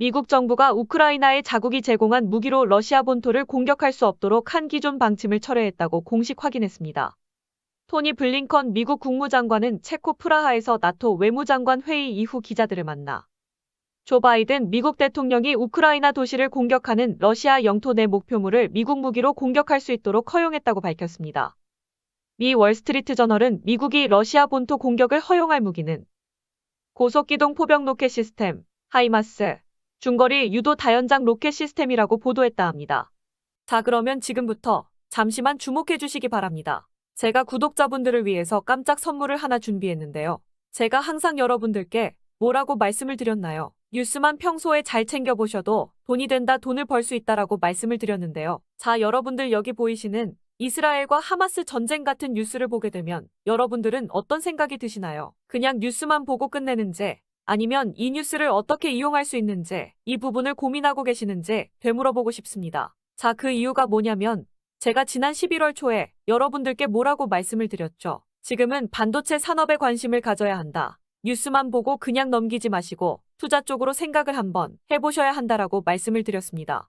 미국 정부가 우크라이나에 자국이 제공한 무기로 러시아 본토를 공격할 수 없도록 한 기존 방침을 철회했다고 공식 확인했습니다. 토니 블링컨 미국 국무장관은 체코 프라하에서 나토 외무장관 회의 이후 기자들을 만나 조 바이든 미국 대통령이 우크라이나 도시를 공격하는 러시아 영토 내 목표물을 미국 무기로 공격할 수 있도록 허용했다고 밝혔습니다. 미 월스트리트 저널은 미국이 러시아 본토 공격을 허용할 무기는 고속기동 포병 로켓 시스템, 하이마스, 중거리 유도 다연장 로켓 시스템이라고 보도했다 합니다. 자, 그러면 지금부터 잠시만 주목해 주시기 바랍니다. 제가 구독자분들을 위해서 깜짝 선물을 하나 준비했는데요. 제가 항상 여러분들께 뭐라고 말씀을 드렸나요? 뉴스만 평소에 잘 챙겨보셔도 돈이 된다, 돈을 벌 수 있다라고 말씀을 드렸는데요. 자, 여러분들 여기 보이시는 이스라엘과 하마스 전쟁 같은 뉴스를 보게 되면 여러분들은 어떤 생각이 드시나요? 그냥 뉴스만 보고 끝내는지 아니면 이 뉴스를 어떻게 이용할 수 있는지 이 부분을 고민하고 계시는지 되물어보고 싶습니다. 자, 그 이유가 뭐냐면 제가 지난 11월 초에 여러분들께 뭐라고 말씀을 드렸죠. 지금은 반도체 산업에 관심을 가져야 한다. 뉴스만 보고 그냥 넘기지 마시고 투자 쪽으로 생각을 한번 해보셔야 한다라고 말씀을 드렸습니다.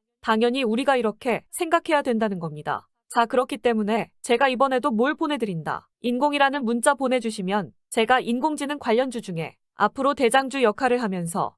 당연히 우리가 이렇게 생각해야 된다는 겁니다. 자, 그렇기 때문에 제가 이번에도 뭘 보내드린다. 인공이라는 문자 보내주시면 제가 인공지능 관련주 중에 앞으로 대장주 역할을 하면서